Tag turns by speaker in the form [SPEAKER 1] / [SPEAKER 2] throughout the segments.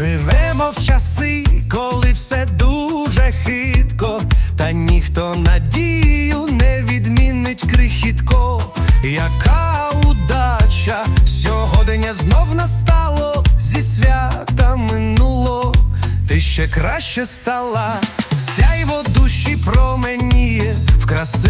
[SPEAKER 1] Живемо в часи, коли все дуже хитко, та ніхто надію не відмінить крихітко, яка удача! Сьогодення знов настало, зі свята минуло, ти ще краще стала, сяйво душі променіє в краси.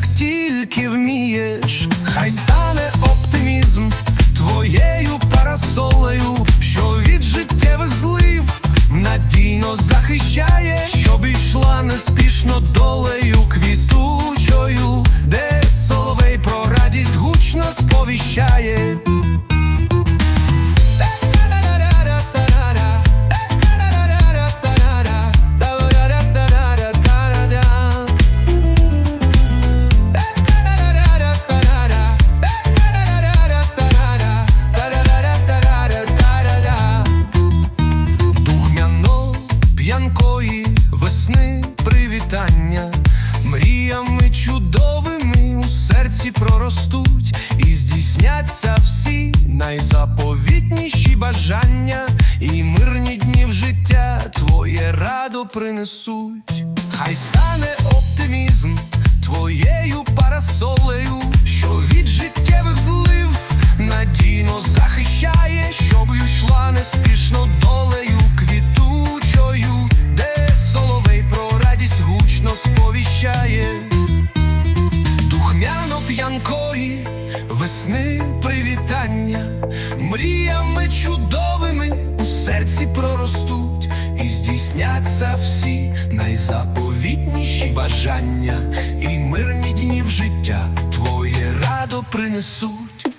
[SPEAKER 1] Як тільки вмієш, хай стане оптимізм твоєю парасолею, що від життєвих злив надійно захищає, щоб йшла неспішно долею квітучою, де соловей про радість гучно сповіщає. П'янкої весни привітання, мріями чудовими у серці проростуть і здійсняться всі найзаповітніші бажання, і мирні дні в життя твоє радо принесуть. Хай стане оптимізм твоєю парасолею, весни привітання, мріями чудовими у серці проростуть і здійсняться всі найзаповітніші бажання, і мирні дні в життя твоє радо принесуть.